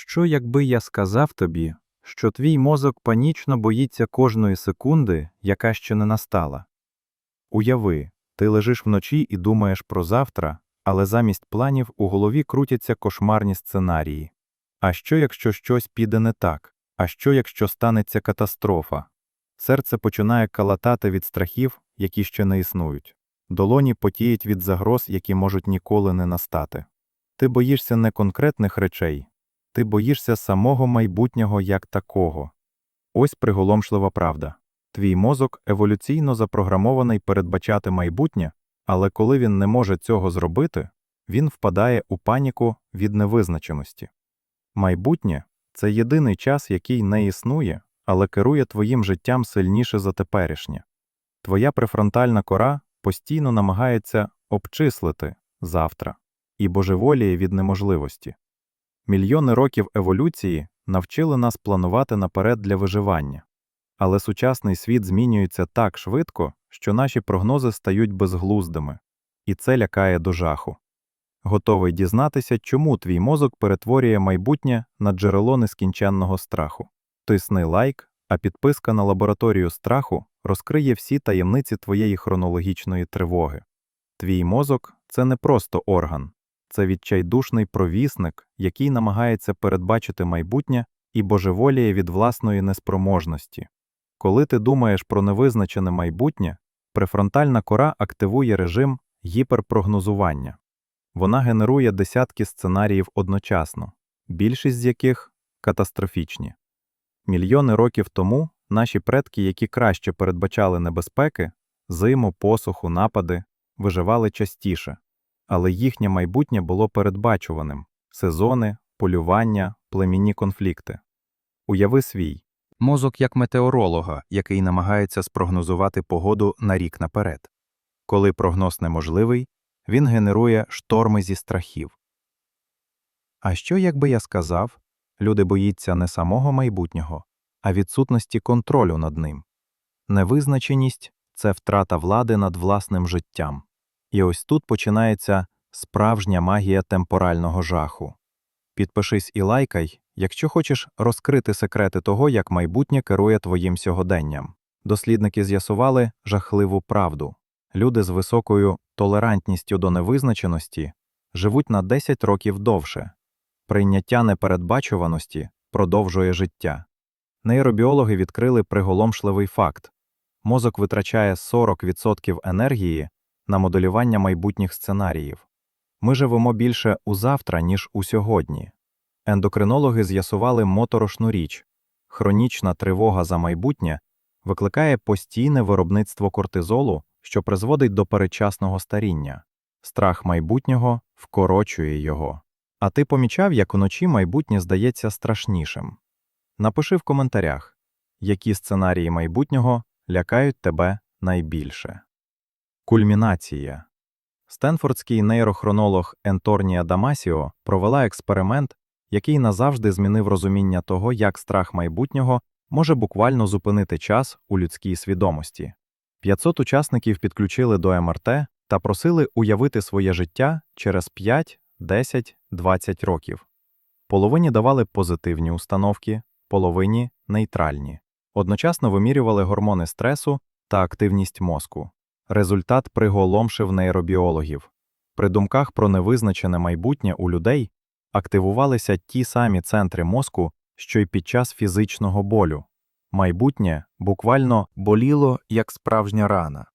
Що якби я сказав тобі, що твій мозок панічно боїться кожної секунди, яка ще не настала? Уяви, ти лежиш вночі і думаєш про завтра, але замість планів у голові крутяться кошмарні сценарії. А що, якщо щось піде не так? А що, якщо станеться катастрофа? Серце починає калатати від страхів, які ще не існують. Долоні потіють від загроз, які можуть ніколи не настати. Ти боїшся не конкретних речей, ти боїшся самого майбутнього як такого. Ось приголомшлива правда. Твій мозок еволюційно запрограмований передбачати майбутнє, але коли він не може цього зробити, він впадає у паніку від невизначеності. Майбутнє це єдиний час, який не існує, але керує твоїм життям сильніше за теперішнє. Твоя префронтальна кора постійно намагається обчислити завтра і божеволіє від неможливості. Мільйони років еволюції навчили нас планувати наперед для виживання. Але сучасний світ змінюється так швидко, що наші прогнози стають безглуздими, і це лякає до жаху. Готовий дізнатися, чому твій мозок перетворює майбутнє на джерело нескінченного страху. Тисни лайк, а підписка на лабораторію страху розкриє всі таємниці твоєї хронологічної тривоги. Твій мозок це не просто орган, це відчайдушний провісник, який намагається передбачити майбутнє і божеволіє від власної неспроможності. Коли ти думаєш про невизначене майбутнє, префронтальна кора активує режим гіперпрогнозування. Вона генерує десятки сценаріїв одночасно, більшість з яких катастрофічні. Мільйони років тому наші предки, які краще передбачали небезпеки, зиму, посуху, напади, виживали частіше, але їхнє майбутнє було передбачуваним сезони, полювання, племінні конфлікти. Уяви свій мозок як метеоролога, який намагається спрогнозувати погоду на рік наперед. Коли прогноз неможливий, він генерує шторми зі страхів. А що, якби я сказав, люди боїться не самого майбутнього, а відсутності контролю над ним. Невизначеність це втрата влади над власним життям. І ось тут починається справжня магія темпорального жаху. Підпишись і лайкай, якщо хочеш розкрити секрети того, як майбутнє керує твоїм сьогоденням. Дослідники з'ясували жахливу правду. Люди з високою толерантністю до невизначеності живуть на 10 років довше. Прийняття непередбачуваності продовжує життя. Нейробіологи відкрили приголомшливий факт мозок витрачає 40% енергії на моделювання майбутніх сценаріїв. Ми живемо більше у завтра, ніж у сьогодні. Ендокринологи з'ясували моторошну річ хронічна тривога за майбутнє викликає постійне виробництво кортизолу, що призводить до передчасного старіння. Страх майбутнього вкорочує його. А ти помічав, як уночі майбутнє здається страшнішим? Напиши в коментарях, які сценарії майбутнього лякають тебе найбільше. Кульмінація. Стенфордський нейрохронолог Енторнія Дамасіо провела експеримент, який назавжди змінив розуміння того, як страх майбутнього може буквально зупинити час у людській свідомості. 500 учасників підключили до МРТ та просили уявити своє життя через 5, 10, 20 років. Половині давали позитивні установки, половині нейтральні. Одночасно вимірювали гормони стресу та активність мозку. Результат приголомшив нейробіологів. При думках про невизначене майбутнє у людей активувалися ті самі центри мозку, що й під час фізичного болю. Майбутнє буквально боліло, як справжня рана.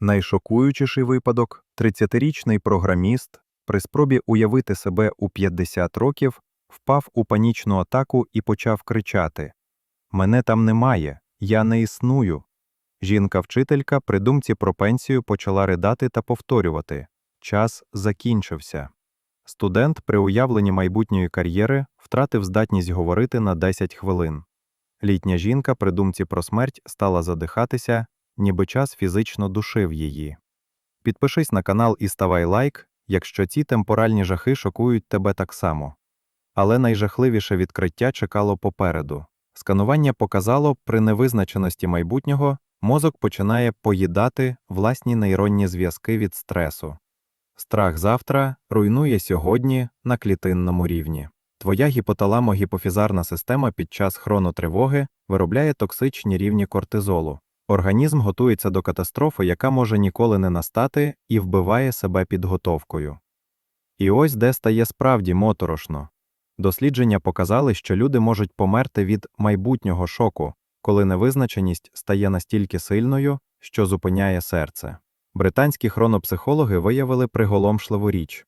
Найшокуючіший випадок 30-річний програміст при спробі уявити себе у 50 років впав у панічну атаку і почав кричати Мене там немає, я не існую. Жінка-вчителька при думці про пенсію почала ридати та повторювати час закінчився. Студент при уявленні майбутньої кар'єри втратив здатність говорити на 10 хвилин. Літня жінка при думці про смерть стала задихатися, ніби час фізично душив її. Підпишись на канал і ставай лайк, якщо ці темпоральні жахи шокують тебе так само. Але найжахливіше відкриття чекало попереду. Сканування показало, при невизначеності майбутнього мозок починає поїдати власні нейронні зв'язки від стресу. Страх завтра руйнує сьогодні на клітинному рівні. Твоя гіпоталамо-гіпофізарна система під час хронотривоги виробляє токсичні рівні кортизолу. Організм готується до катастрофи, яка може ніколи не настати, і вбиває себе підготовкою. І ось де стає справді моторошно. Дослідження показали, що люди можуть померти від майбутнього шоку, коли невизначеність стає настільки сильною, що зупиняє серце. Британські хронопсихологи виявили приголомшливу річ.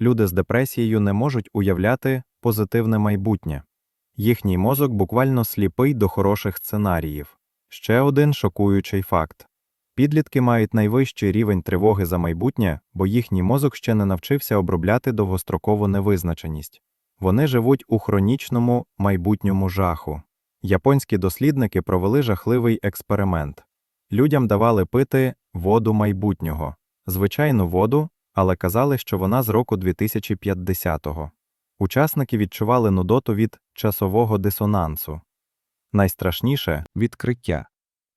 Люди з депресією не можуть уявляти позитивне майбутнє. Їхній мозок буквально сліпий до хороших сценаріїв. Ще один шокуючий факт. Підлітки мають найвищий рівень тривоги за майбутнє, бо їхній мозок ще не навчився обробляти довгострокову невизначеність. Вони живуть у хронічному майбутньому жаху. Японські дослідники провели жахливий експеримент. Людям давали пити воду майбутнього, звичайну воду, але казали, що вона з року 2050-го. Учасники відчували нудоту від часового дисонансу. Найстрашніше відкриття.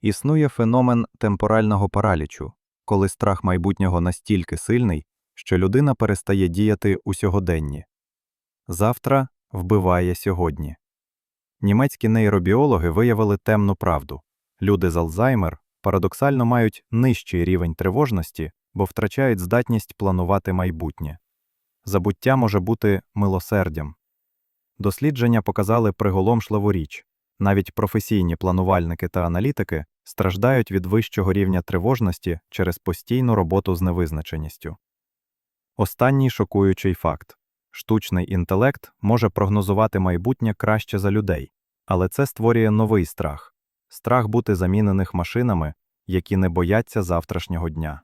Існує феномен темпорального паралічу, коли страх майбутнього настільки сильний, що людина перестає діяти у сьогоденні. Завтра вбиває сьогодні. Німецькі нейробіологи виявили темну правду. Люди з Алзаймер парадоксально мають нижчий рівень тривожності, бо втрачають здатність планувати майбутнє. Забуття може бути милосердям. Дослідження показали приголомшливу річ. Навіть професійні планувальники та аналітики страждають від вищого рівня тривожності через постійну роботу з невизначеністю. Останній шокуючий факт штучний інтелект може прогнозувати майбутнє краще за людей, але це створює новий страх страх бути замінених машинами, які не бояться завтрашнього дня.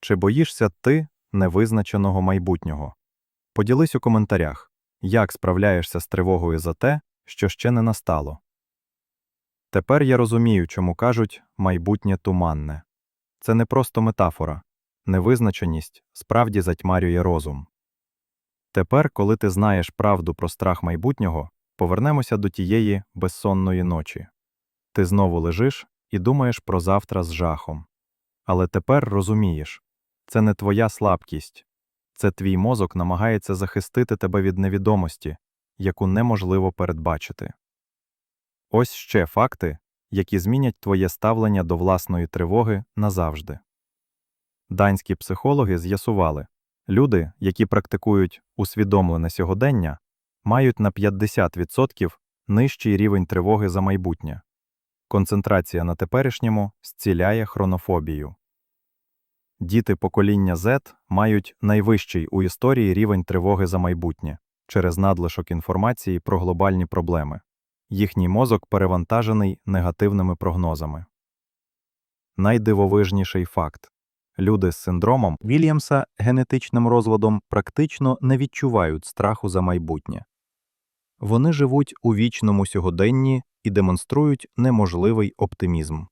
Чи боїшся ти невизначеного майбутнього? Поділись у коментарях, як справляєшся з тривогою за те, що ще не настало. Тепер я розумію, чому кажуть майбутнє туманне. Це не просто метафора. Невизначеність справді затьмарює розум. Тепер, коли ти знаєш правду про страх майбутнього, повернемося до тієї безсонної ночі. Ти знову лежиш і думаєш про завтра з жахом. Але тепер розумієш це не твоя слабкість, це твій мозок намагається захистити тебе від невідомості, яку неможливо передбачити. Ось ще факти, які змінять твоє ставлення до власної тривоги назавжди. Данські психологи з'ясували, люди, які практикують усвідомлене сьогодення, мають на 50% нижчий рівень тривоги за майбутнє. Концентрація на теперішньому зціляє хронофобію. Діти покоління Z мають найвищий у історії рівень тривоги за майбутнє через надлишок інформації про глобальні проблеми. Їхній мозок перевантажений негативними прогнозами. Найдивовижніший факт люди з синдромом Вільямса генетичним розладом практично не відчувають страху за майбутнє. Вони живуть у вічному сьогоденні і демонструють неможливий оптимізм.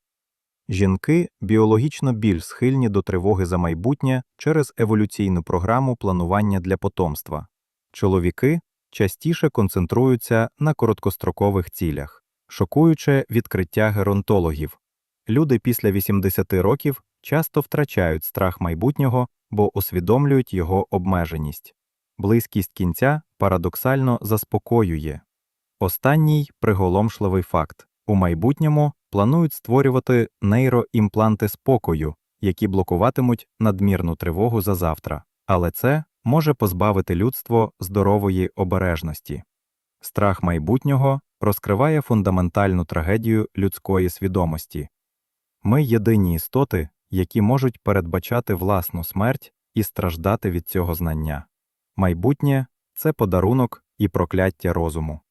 Жінки біологічно більш схильні до тривоги за майбутнє через еволюційну програму планування для потомства. Чоловіки частіше концентруються на короткострокових цілях, шокуюче відкриття геронтологів. Люди після 80 років часто втрачають страх майбутнього, бо усвідомлюють його обмеженість. Близькість кінця парадоксально заспокоює. Останній приголомшливий факт у майбутньому планують створювати нейроімпланти спокою, які блокуватимуть надмірну тривогу за завтра, але це може позбавити людство здорової обережності. Страх майбутнього розкриває фундаментальну трагедію людської свідомості. Ми єдині істоти, які можуть передбачати власну смерть і страждати від цього знання. Майбутнє це подарунок і прокляття розуму.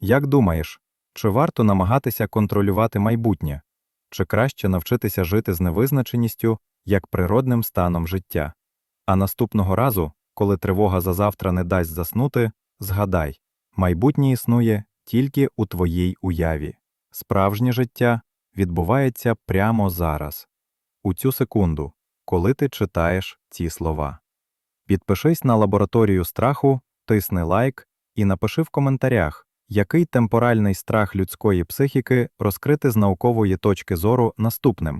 Як думаєш, чи варто намагатися контролювати майбутнє, чи краще навчитися жити з невизначеністю як природним станом життя? А наступного разу, коли тривога за завтра не дасть заснути, згадай майбутнє існує тільки у твоїй уяві. Справжнє життя відбувається прямо зараз, у цю секунду, коли ти читаєш ці слова. Підпишись на лабораторію страху, тисни лайк і напиши в коментарях, який темпоральний страх людської психіки розкрити з наукової точки зору наступним.